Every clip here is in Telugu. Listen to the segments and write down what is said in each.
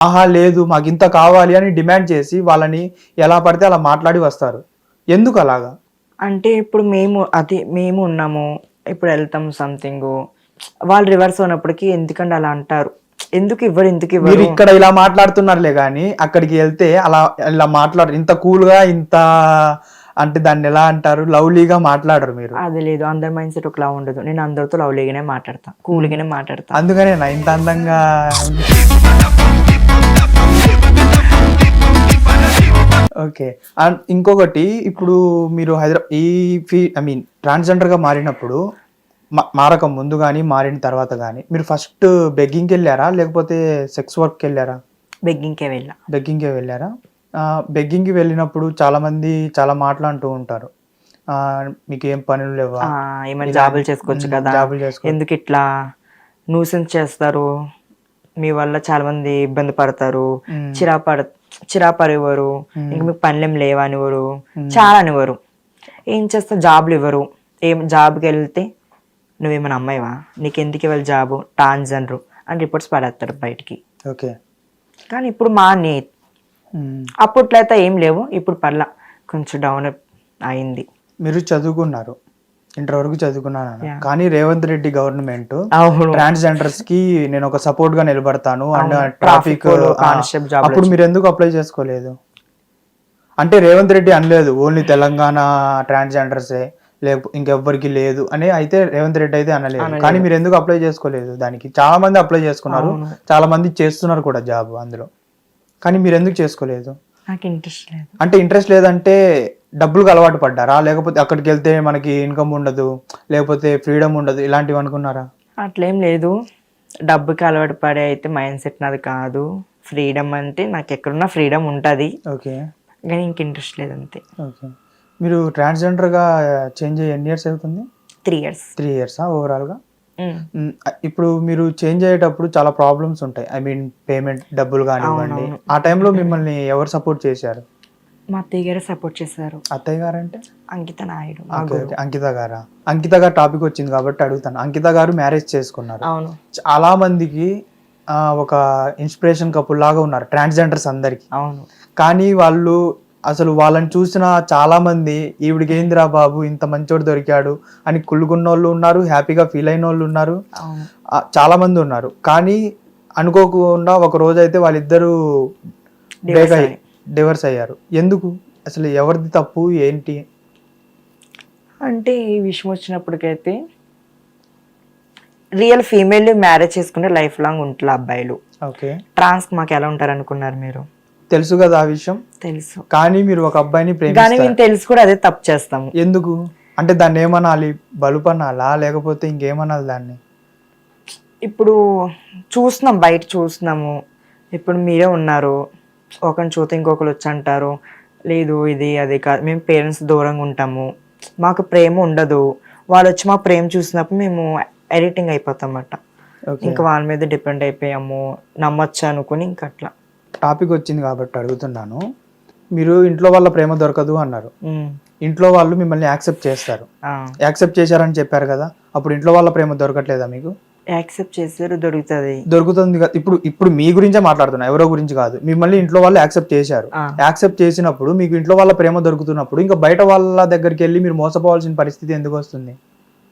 ఆహా లేదు మాకు ఇంత కావాలి అని డిమాండ్ చేసి వాళ్ళని ఎలా పడితే అలా మాట్లాడి వస్తారు. ఎందుకు అలాగా అంటే ఇప్పుడు మేము అది మేము ఉన్నాము ఇప్పుడు వెళ్తాం సంథింగ్ వాళ్ళు రివర్స్ అయినప్పటికీ ఎందుకంటే అలా అంటారు? ఎందుకు ఇవ్వరు ఎందుకు మీరు ఇవ్వరు ఇక్కడ ఇలా మాట్లాడుతున్నారులే కానీ అక్కడికి వెళ్తే అలా ఇలా మాట్లాడరు. ఇంత కూల్గా ఇంత అంటే దాన్ని ఎలా అంటారు? లవ్లీగా మాట్లాడరు మీరు. అది లేదు అందరి మైండ్ సెట్ ఒకలా ఉండదు. నేను అందరితో లవ్లీగానే మాట్లాడతా కూల్గానే మాట్లాడతా. అందుకనే ఇంత అందంగా? ఓకే. అండ్ ఇంకొకటి ఇప్పుడు మీరు హైదరాబాద్ ఈ ఫీ ఐ మీన్ ట్రాన్స్జెండర్గా మారినప్పుడు మారక ముందు కానీ మారిన తర్వాత కానీ మీరు ఫస్ట్ బెగ్గింగ్కి వెళ్ళారా లేకపోతే సెక్స్ వర్క్కి వెళ్ళారా బెగ్గింగ్కే వెళ్ళా. బెగ్గింగ్కి వెళ్ళారా? బెగ్గింగ్కి వెళ్ళినప్పుడు చాలా మంది చాలా మాటలు అంటూ ఉంటారు. మీకు ఏం పనులు లేవా? ఏమైనా జాబులు చేసుకోవచ్చు కదా. జాబులు చేసుకో ఎందుకు ఇట్లా న్యూసెన్స్ చేస్తారు? మీ వల్ల చాలా మంది ఇబ్బంది పడతారు. మ్, చిరాపడ చిరాపరివ్వరు మ్. ఇంక మీకు పనులేం లేవా అనివ్వరు చాలా అనివ్వరు ఏం చేస్తా జాబులు ఇవ్వరు. ఏం జాబ్కి వెళ్తే నువ్వేమైనా అమ్మాయివా? నీకు ఎందుకు ఇవ్వాలి జాబు? ట్రాన్స్జెండర్ అని రిపోర్ట్స్ పడేస్తారు బయటికి. ఓకే. కానీ ఇప్పుడు మా నీ. అప్పట్లో అయితే ఏం లేవు. ఇప్పుడు పర్లా. కొంచెం డౌన్ అయింది. మీరు చదువుకున్నారు. ఇంటర్ వరకు చదువుకున్నాను. కానీ రేవంత్ రెడ్డి గవర్నమెంట్ అవును. ట్రాన్స్జెండర్స్కి నేను ఒక సపోర్ట్గా నిలబడతాను అండ్. ట్రాఫిక్ అప్పుడు మీరు ఎందుకు అప్లై చేసుకోలేదు? అంటే రేవంత్ రెడ్డి అనలేదు ఓన్లీ తెలంగాణ ట్రాన్స్జెండర్సే లేకపోతే ఇంకెవ్వరికి లేదు అని అయితే రేవంత్ రెడ్డి అయితే అనలేదు. కానీ మీరు ఎందుకు అప్లై చేసుకోలేదు? దానికి చాలా మంది అప్లై చేసుకున్నారు. చాలా మంది చేస్తున్నారు కూడా జాబ్ అందులో. కానీ మీరు ఎందుకు చేసుకోలేదు? నాకు ఇంట్రెస్ట్ లేదు. అంటే ఇంట్రెస్ట్ లేదంటే డబ్బులకు అలవాటు పడ్డారా? లేకపోతే అక్కడికి వెళ్తే మనకి ఇన్కమ్ ఉండదు లేకపోతే ఫ్రీడమ్ ఉండదు ఇలాంటివి అనుకున్నారా? అట్లేం లేదు. డబ్బుకి అలవాటు పడే అయితే మైండ్ సెట్ నాది కాదు. ఫ్రీడమ్ అంటే నాకు ఎక్కడున్నా ఫ్రీడమ్ ఉంటుంది. ఓకే. కానీ ఇంక ఇంట్రెస్ట్ లేదు అంతే ఓకే. మీరు ట్రాన్స్జెండర్గా చేంజ్ అయ్యి ఎన్ని ఇయర్స్ అవుతుంది? Three years. త్రీ ఇయర్సా ఓవరాల్గా? ఇప్పుడు మీరు చేంజ్ అయ్యేటప్పుడు చాలా ప్రాబ్లమ్స్ ఉంటాయి. ఐ మీన్ పేమెంట్ డబ్బులు కానివ్వండి. ఆ టైంలో మిమ్మల్ని ఎవరు సపోర్ట్ చేశారు? మా అత్తయ్య గారు సపోర్ట్ చేశారు. అత్తయ్య గారంటే అంకిత నాయుడు. అంకిత గారా? అంకిత గారు టాపిక్ వచ్చింది కాబట్టి అడుగుతాను. అంకిత గారు మ్యారేజ్ చేసుకున్నారు. అవును. చాలా మందికి ఆ, ఒక ఇన్స్పిరేషన్ కపుల్ లాగా ఉన్నారు ట్రాన్స్జెండర్స్ అందరికి. అవును. కానీ వాళ్ళు అసలు వాళ్ళని చూసిన చాలా మంది ఈవిడికి ఏందిరా బాబు ఇంత మంచోడు దొరికాడు అని కుళ్ళుకున్న వాళ్ళు ఉన్నారు హ్యాపీగా ఫీల్ అయిన వాళ్ళు ఉన్నారు చాలా మంది ఉన్నారు. కానీ అనుకోకుండా ఒక రోజు అయితే వాళ్ళిద్దరూ Divorce అయ్యారు. డివర్స్ అయ్యారు. ఎందుకు? అసలు ఎవరిది తప్పు? ఏంటి? అంటే ఈ విషయం వచ్చినప్పటికైతే రియల్ ఫీమేల్ మ్యారేజ్ చేసుకుంటే లైఫ్ లాంగ్ ఉంటారు అబ్బాయిలు. ఓకే. ట్రాన్స్ మాకు ఎలా ఉంటారు అనుకున్నారు మీరు? తెలుసు కదా ఆ విషయం? తెలుసు. కానీ మీరు ఒక అబ్బాయిని కానీ ప్రేమిస్తారు. మేము తెలిసి కూడా అదే తప్పు చేస్తాము. ఎందుకు? అంటే దాన్ని ఏమనాలి? బలుపనాలా? లేకపోతే ఇంకేమనాలి దాన్ని? ఇప్పుడు చూస్తున్నాం బయట చూస్తున్నాము. ఇప్పుడు మీరే ఉన్నారు. ఒకరిని చూస్తే ఇంకొకరు వచ్చి అంటారు లేదు ఇది అది కాదు మేము పేరెంట్స్ దూరంగా ఉంటాము. మాకు ప్రేమ ఉండదు. వాళ్ళు వచ్చి మా ప్రేమ చూసినప్పుడు మేము ఎడిటింగ్ అయిపోతాం అన్నమాట ఓకే. ఇంకా వాళ్ళ మీద డిపెండ్ అయిపోయాము. నమ్మొచ్చు అనుకుని ఇంక అట్లా. టాపిక్ వచ్చింది కాబట్టి అడుగుతున్నాను. మీరు ఇంట్లో వాళ్ళ ప్రేమ దొరకదు అన్నారు. ఇంట్లో వాళ్ళు మిమ్మల్ని యాక్సెప్ట్ చేస్తారు. యాక్సెప్ట్ చేశారని చెప్పారు కదా. అప్పుడు ఇంట్లో వాళ్ళ ప్రేమ దొరకట్లేదా మీకు? యాక్సెప్ట్ చేసారు దొరుకుతుంది. దొరుకుతుంది ఇప్పుడు ఇప్పుడు మీ గురించే మాట్లాడుతున్నా ఎవరో గురించి కాదు. మిమ్మల్ని ఇంట్లో వాళ్ళు యాక్సెప్ట్ చేశారు. యాక్సెప్ట్ చేసినప్పుడు మీకు ఇంట్లో వాళ్ళ ప్రేమ దొరుకుతున్నప్పుడు ఇంకా బయట వాళ్ళ దగ్గరికి వెళ్ళి మీరు మోసపోవాల్సిన పరిస్థితి ఎందుకు వస్తుంది?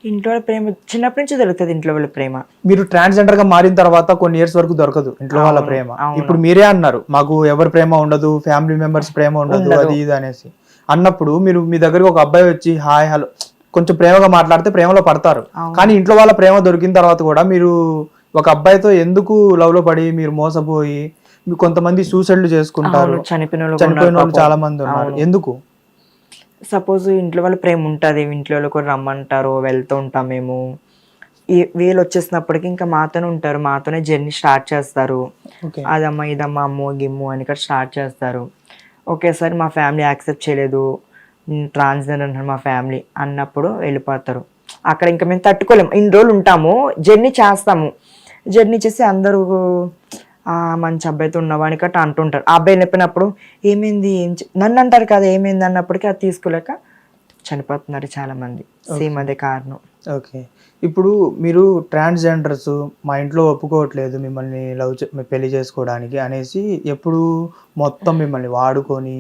ఇంట్లో ప్రేమ చిన్నప్పటి నుంచి దొరుకుతుంది ఇంట్లో వాళ్ళ ప్రేమ. మీరు ట్రాన్స్జెండర్గా మారిన తర్వాత కొన్ని ఇయర్స్ వరకు దొరకదు ఇంట్లో వాళ్ళ ప్రేమ. ఇప్పుడు మీరే అన్నారు మాకు ఎవరి ప్రేమ ఉండదు ఫ్యామిలీ మెంబర్స్ ప్రేమ ఉండదు. అది ఇది అనేసి. అన్నప్పుడు మీరు మీ దగ్గరికి ఒక అబ్బాయి వచ్చి హాయ్ హలో. కొంచెం ప్రేమగా మాట్లాడితే ప్రేమలో పడతారు. కానీ ఇంట్లో వాళ్ళ ప్రేమ దొరికిన తర్వాత కూడా మీరు ఒక అబ్బాయితో ఎందుకు లవ్లో పడి మీరు మోసపోయి కొంతమంది సూసైడ్లు చేసుకుంటారు? చనిపోయిన వాళ్ళు. చాలా మంది ఉన్నారు. ఎందుకు? సపోజ్ ఇంట్లో వాళ్ళ ప్రేమ ఉంటుంది ఇంట్లో వాళ్ళు కూడా రమ్మంటారు వెళ్తూ ఉంటాం మేము. వీళ్ళు వచ్చేసినప్పటికి ఇంకా మాతోనే ఉంటారు మాతోనే జర్నీ స్టార్ట్ చేస్తారు. అదమ్మా ఇదమ్మా అమ్మో గిమ్ము అని ఇక్కడ స్టార్ట్ చేస్తారు. ఒకేసారి మా ఫ్యామిలీ యాక్సెప్ట్ చేయలేదు. ట్రాన్స్జెండర్ అంటారు మా ఫ్యామిలీ అన్నప్పుడు వెళ్ళిపోతారు. అక్కడ ఇంకా మేము తట్టుకోలేము ఇన్ని రోజులు ఉంటాము జర్నీ చేస్తాము. జర్నీ చేసి అందరూ "ఆ, మంచి అబ్బాయితో ఉన్నావా అని కట్ట అంటుంటారు. ఆ అబ్బాయి చెప్పినప్పుడు ఏమైంది? ఏం చే-" నన్ను అంటారు కదా ఏమైంది? అన్నప్పటికీ అది తీసుకోలేక చనిపోతున్నారు చాలా మంది సేమ్ అదే కారణం. ఓకే. ఇప్పుడు మీరు ట్రాన్స్జెండర్స్ మా ఇంట్లో ఒప్పుకోవట్లేదు మిమ్మల్ని లవ్ పెళ్ళి చేసుకోవడానికి అనేసి ఎప్పుడు మొత్తం మిమ్మల్ని వాడుకొని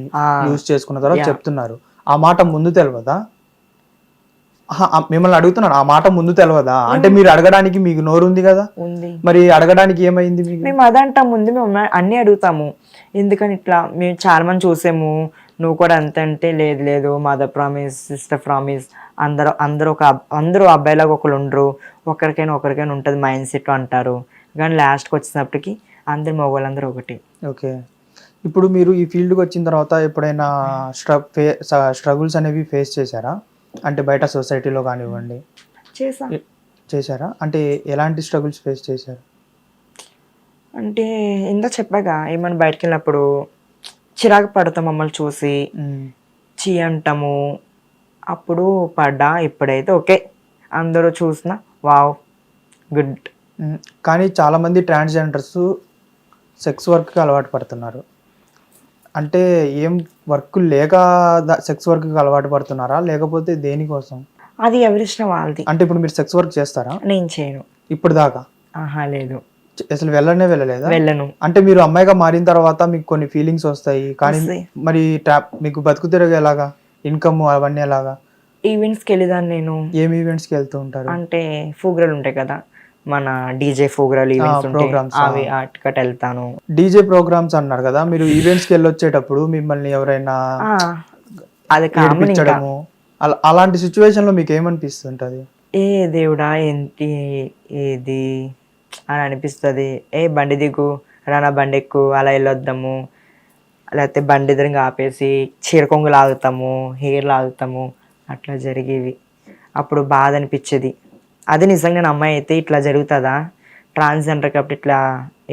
యూజ్ చేసుకున్న తర్వాత. చెప్తున్నారు. ఆ మాట ముందు తెలియదా మిమ్మల్ని అడుగుతున్నాను ఆ మాట ముందు తెలియదా అంటే మీరు అడగడానికి మీకు నోరు ఉంది కదా? ఉంది. మరి అడగడానికి ఏమైంది మీకు? మేము అదంటాం ముందు మేము అన్నీ అడుగుతాము. ఎందుకని ఇట్లా మేము చాలా మంది చూసాము. నువ్వు కూడా అంత అంటే లేదు లేదు మదర్ ప్రామిస్ సిస్టర్ ప్రామిస్ అందరూ అందరూ ఒక అందరూ అబ్బాయిలాగా ఒకరు ఉండరు. ఒకరికైనా ఒకరికైనా ఉంటుంది మైండ్ సెట్ అంటారు. కానీ లాస్ట్కి వచ్చేటప్పటికి అందరు మగవాళ్ళందరూ ఒకటి. ఓకే. ఇప్పుడు మీరు ఈ ఫీల్డ్కి వచ్చిన తర్వాత ఎప్పుడైనా స్ట్ర ఫే స్ట్రగుల్స్ అనేవి ఫేస్ చేశారా? అంటే బయట సొసైటీలో కానివ్వండి. చేసా చేశారా? అంటే ఎలాంటి స్ట్రగుల్స్ ఫేస్ చేశారు? అంటే ఇందా చెప్పాగా ఏమైనా బయటకు వెళ్ళినప్పుడు చిరాకు పడతాం మమ్మల్ని చూసి. చీ అంటాము. అప్పుడు పడ్డా ఇప్పుడైతే ఓకే. అందరూ చూసిన వావ్ గుడ్. కానీ చాలామంది ట్రాన్స్జెండర్స్ సెక్స్ వర్క్కి అలవాటు పడుతున్నారు. అంటే ఏం వర్క్ లేక సెక్స్ వర్క్కి అలవాటు పడుతున్నారా? లేకపోతే దేనికోసం అది ఎవరిష్టం వాళ్ళది. అంటే ఇప్పుడు మీరు సెక్స్ వర్క్ చేస్తారా? నేను చేయను. ఇప్పుడు దాకా? ఆహా లేదు. అసలు వెళ్ళనే వెళ్ళలేదా? వెళ్ళను. అంటే మీరు అమ్మాయిగా మారిన తర్వాత మీకు కొన్ని ఫీలింగ్స్ వస్తాయి. కానీ. మరి ట్యాప్ మీకు బతుకు తిరగ ఎలాగా? ఇన్కమ్ అవన్నీ ఎలాగా? ఈవెంట్స్కి వెళ్ళేదాన్ని నేను. ఏం ఈవెంట్స్కి వెళ్తూ ఉంటారు? అంటే ఫోగ్రాలు ఉంటాయి కదా. మన డీజే ఫోగ్రాలు ఈవెంట్స్ ఉంటాయి programs, అవి అటుకట్ వెళ్తాను డీజే ప్రోగ్రామ్స్ అన్నారు కదా మీరు ఈవెంట్స్కి వెళ్ళొచ్చేటప్పుడు మిమ్మల్ని ఎవరైనా అది కామన్ ఇంకా. ఏడిపించడము అలా- అలాంటి సిచ్యువేషన్లో మీకు ఏమనిపిస్తుంటది? ఏ దేవుడా ఏంటి ఏది? అని అనిపిస్తుంది. ఏ బండి దిగు రానా బండి ఎక్కు అలా వెళ్ళొద్దాము. లేకపోతే బండి ఎదురుగా ఆపేసి చీర కొంగు లాగుతాము హెయిర్ లాగుతాము అట్లా జరిగేవి. అప్పుడు బాధ అనిపించేది. అది నిజంగా నేను అమ్మాయి అయితే ఇట్లా జరుగుతుందా? ట్రాన్స్జెండర్ కాబట్టి ఇట్లా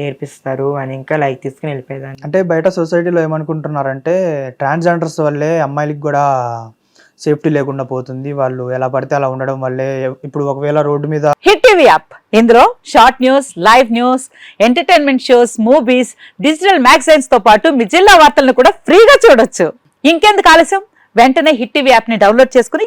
ఏర్పిస్తారు అని ఇంకా లైక్ తీసుకుని వెళ్ళిపోయేదాన్ని. అంటే బయట సొసైటీలో ఏమనుకుంటున్నారంటే ట్రాన్స్జెండర్స్ వల్లే అమ్మాయిలకి కూడా సేఫ్టీ లేకుండా పోతుంది. వాళ్ళు ఎలా పడితే అలా ఉండడం వల్లే. ఇప్పుడు ఒకవేళ రోడ్డు మీద హిట్ టీవీ యాప్ ఇందులో short news live news entertainment shows movies digital మ్యాగజైన్స్తో పాటు మీ జిల్లా వార్తలను కూడా ఫ్రీగా చూడొచ్చు. ఇంకెందుకు ఆలస్యం? వెంటనే హిట్ టీవీ యాప్ని డౌన్లోడ్ చేసుకుని